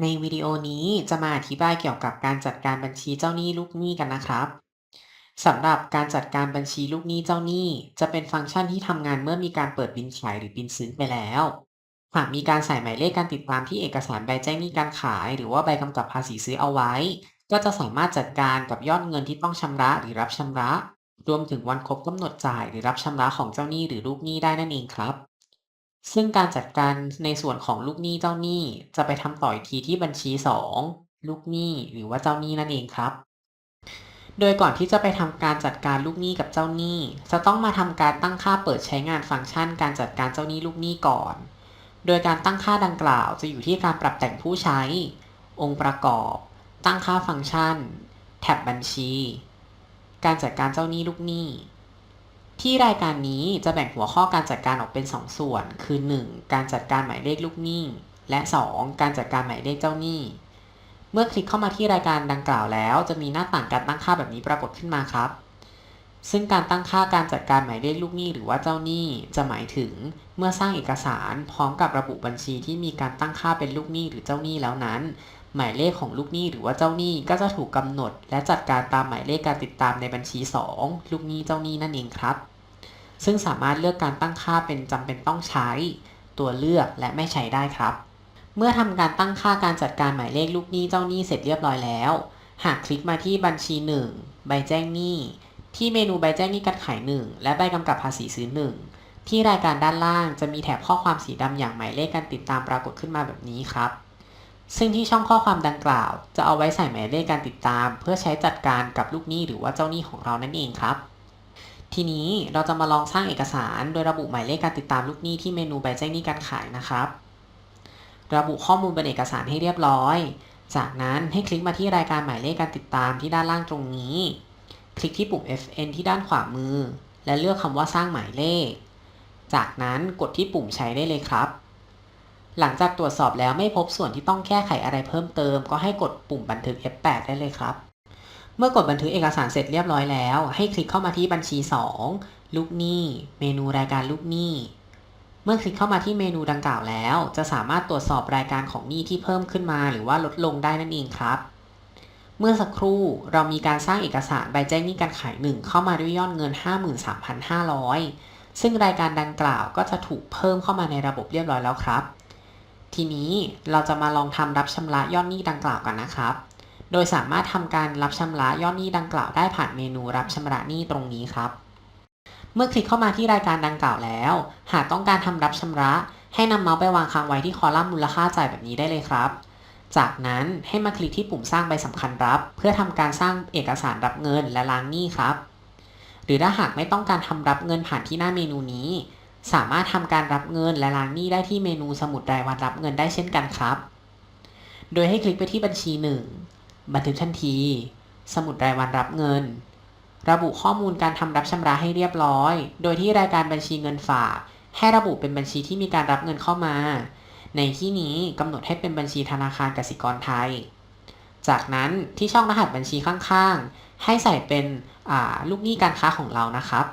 ในวิดีโอนี้จะมาอธิบายเกี่ยวกับการจัดการบัญชีเจ้าหนี้ลูกหนี้กันนะครับสำหรับการจัดการบัญชีลูกหนี้เจ้าหนี้ จะเป็นฟังก์ชันที่ทำงานเมื่อมีการเปิดบินขายหรือบินซื้อไปแล้ว หากมีการใส่หมายเลขการติดตามที่เอกสารใบแจ้งหนี้การขาย หรือว่าใบกำกับภาษีซื้อเอาไว้ ก็จะสามารถจัดการกับยอดเงินที่ต้องชำระหรือรับชำระ รวมถึงวันครบกำหนดจ่ายหรือรับชำระของเจ้าหนี้หรือลูกหนี้ได้นั่นเองครับ ซึ่งการจัดการในส่วนของลูกหนี้เจ้าหนี้ จะไปทำต่ออีกทีที่บัญชี 2 ลูกหนี้หรือว่าเจ้าหนี้นั่นเองครับ โดยก่อนที่จะไปทำการจัดการลูกหนี้กับเจ้าหนี้ จะต้องมาทำการตั้งค่าเปิดใช้งานฟังก์ชัน การจัดการเจ้าหนี้ลูกหนี้ก่อน โดยการตั้งค่าดังกล่าว จะอยู่ที่การปรับแต่งผู้ใช้ องค์ประกอบ ตั้งค่าฟังก์ชัน แท็บบัญชี การจัดการเจ้าหนี้ลูกหนี้ ที่รายการนี้จะแบ่งหัวข้อการจัดการออกเป็น 2 ส่วน คือ 1. การจัดการหมายเลขลูกหนี้ และ 2. การจัดการหมายเลขเจ้าหนี้ เมื่อคลิกเข้ามาที่รายการดังกล่าวแล้ว จะมีหน้าต่างการตั้งค่าแบบนี้ปรากฏขึ้นมาครับ ซึ่งการตั้งค่าการจัดการหมายเลขลูกหนี้หรือว่าเจ้าหนี้จะหมายถึง เมื่อสร้างเอกสารพร้อมกับระบุบัญชีที่มีการตั้งค่าเป็นลูกหนี้หรือเจ้าหนี้แล้วนั้น หมายเลขของลูกหนี้หรือว่าเจ้าหนี้ก็จะถูกกำหนด และจัดการตามหมายเลขการติดตามในบัญชี 2 ลูกหนี้เจ้าหนี้นั่นเองครับ ซึ่งสามารถเลือกการตั้งค่าเป็นจำเป็นต้องใช้ ตัวเลือกและไม่ใช้ได้ครับ เมื่อทำการตั้งค่าการจัดการหมายเลขลูกหนี้เจ้าหนี้เสร็จเรียบร้อยแล้ว หากคลิกมาที่บัญชี 1 ใบแจ้งหนี้ ที่เมนูใบแจ้งหนี้การขาย 1 และใบกำกับภาษีซื้อ 1 ที่รายการด้านล่างจะมีแถบข้อความสีดำอย่างหมายเลขการติดตามปรากฏขึ้นมาแบบนี้ครับ ซึ่งที่ช่องข้อความดังกล่าว จะเอาไว้ใส่หมายเลขการติดตาม เพื่อใช้จัดการกับลูกหนี้หรือว่าเจ้าหนี้ของเรานั่นเองครับ ทีนี้เราจะมาลองสร้างเอกสาร โดยระบุหมายเลขการติดตามลูกหนี้ที่เมนูใบแจ้งหนี้การขายนะครับ ระบุข้อมูลบนเอกสารให้เรียบร้อย จากนั้นให้คลิกมาที่รายการหมายเลขการติดตามที่ด้านล่างตรงนี้ คลิกที่ปุ่ม FN ที่ด้านขวามือ และเลือกคำว่าสร้างหมายเลข จากนั้นกดที่ปุ่มใช้ได้เลยครับ หลังจากตรวจสอบแล้วไม่พบส่วนที่ต้องแก้ไขอะไรเพิ่มเติม ก็ให้กดปุ่มบันทึก F8 ได้เลยครับ เมื่อกดบันทึกเอกสารเสร็จเรียบร้อยแล้ว ให้คลิกเข้ามาที่บัญชี 2 ลูกหนี้ เมนูรายการลูกหนี้เมื่อคลิกเข้ามาที่เมนูดังกล่าวแล้ว จะสามารถตรวจสอบรายการของหนี้ที่เพิ่มขึ้นมา หรือว่าลดลงได้นั่นเองครับ เมื่อสักครู่เรามีการสร้างเอกสารใบแจ้งหนี้การขายหนึ่งเข้ามาด้วยยอดเงิน 53,500 ซึ่งรายการดังกล่าวก็จะถูกเพิ่มเข้ามาในระบบเรียบร้อยแล้วครับ ทีนี้เราจะมาลองทำรับชำระยอดหนี้ดังกล่าวกันนะครับ โดยสามารถทำการรับชำระยอดหนี้ดังกล่าวได้ผ่านเมนูรับชำระหนี้ตรงนี้ครับ เมื่อคลิกเข้ามาที่รายการดังกล่าวแล้ว หากต้องการทำรับชำระ ให้นำเมาส์ไปวางค้างไว้ที่คอลัมน์มูลค่าจ่ายแบบนี้ได้เลยครับ จากนั้นให้มาคลิกที่ปุ่มสร้างใบสำคัญรับ เพื่อทำการสร้างเอกสารรับเงินและล้างหนี้ครับ หรือถ้าหากไม่ต้องการทำรับเงินผ่านที่หน้าเมนูนี้ สามารถทำการรับเงินและล้างหนี้ได้ที่เมนูสมุดรายวันรับเงินได้เช่นกันครับ โดยให้คลิกไปที่บัญชี 1 บันทึกทันที สมุดรายวันรับเงิน ระบุข้อมูลการทำรับชำระให้เรียบร้อย โดยที่รายการบัญชีเงินฝาก ให้ระบุเป็นบัญชีที่มีการรับเงินเข้ามา ในที่นี้กำหนดให้เป็นบัญชีธนาคารกสิกรไทย จากนั้นที่ช่องรหัสบัญชีข้างๆ ให้ใส่เป็นลูกหนี้การค้าของเรานะครับ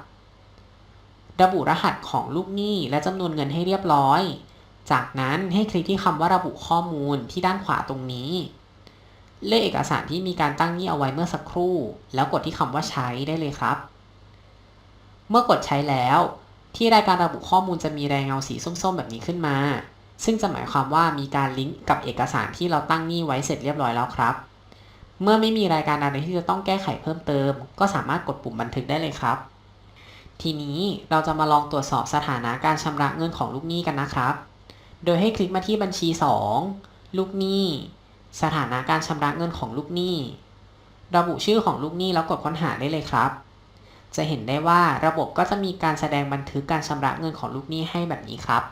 ระบุรหัสของลูกหนี้และจำนวนเงินให้เรียบร้อย จากนั้นให้คลิกที่คำว่าระบุข้อมูลที่ด้านขวาตรงนี้ เลขเอกสารที่มีการตั้งหนี้เอาไว้เมื่อสักครู่ แล้วกดที่คำว่าใช้ได้เลยครับ เมื่อกดใช้แล้วที่รายการระบุข้อมูลจะมีแรงเงาสีส้มๆ แบบนี้ขึ้นมา ซึ่งจะหมายความว่ามีการลิงก์กับเอกสารที่เราตั้งหนี้ไว้เสร็จเรียบร้อยแล้วครับ เมื่อไม่มีรายการอะไรที่จะต้องแก้ไขเพิ่มเติม ก็สามารถกดปุ่มบันทึกได้เลยครับ ทีนี้เราจะมาลองตรวจสอบสถานะการชำระเงินของลูกหนี้กันนะครับ โดยให้คลิกมาที่บัญชี 2 ลูกหนี้ สถานะการชำระเงินของลูกหนี้ ระบุชื่อของลูกหนี้แล้วกดค้นหาได้เลยครับ จะเห็นได้ว่าระบบก็จะมีการแสดงบันทึกการชำระเงินของลูกหนี้ให้แบบนี้ครับ